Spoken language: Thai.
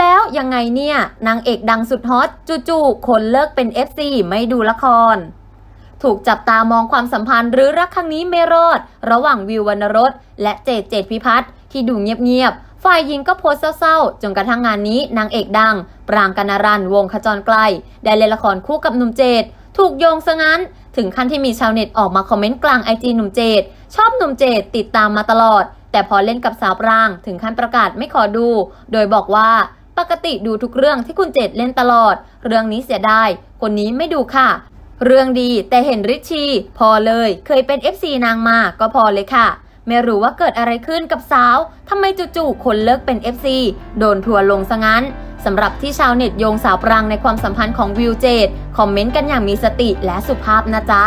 แล้วยังไงเนี่ยนางเอกดังสุดฮอตจู่ๆคนเลิกเป็น FC ไม่ดูละคร ถูกจับตามองความสัมพันธ์หรือรักครั้งนี้ไม่รอด ระหว่างวิววรรณรสและเจดเจดพิพัฒน์ที่ดูเงียบๆ ฝ่ายหญิงก็โพสเศร้าๆ จนกระทั่งงานนี้นางเอกดัง ปรางกนารันวงขจรไกล ได้เล่นละครคู่กับหนุ่มเจดถูกโยงซะงั้น ถึงขั้นที่มีชาวเน็ตออกมาคอมเมนต์กลางไอจีหนุ่มเจดชอบหนุ่มเจดติดตามมาตลอดแต่พอเล่นกับสาวปรางถึงขั้นประกาศไม่ขอดู โดยบอกว่า ปกติดูทุกเรื่องที่คุณเจดเล่นตลอด เรื่องนี้เสียดาย คนนี้ไม่ดูค่ะ เรื่องดีแต่เห็นริชชีพอเลย เคยเป็น FC นางมาก็พอเลยค่ะ ไม่รู้ว่าเกิดอะไรขึ้นกับสาวทำไมจู่ๆคนเลิกเป็น FC โดนทัวร์ลงซะงั้นสำหรับที่ชาวเน็ตโยงสาวปรางในความสัมพันธ์ของวิวเจดคอมเมนต์กันอย่างมีสติและสุภาพนะจ๊ะ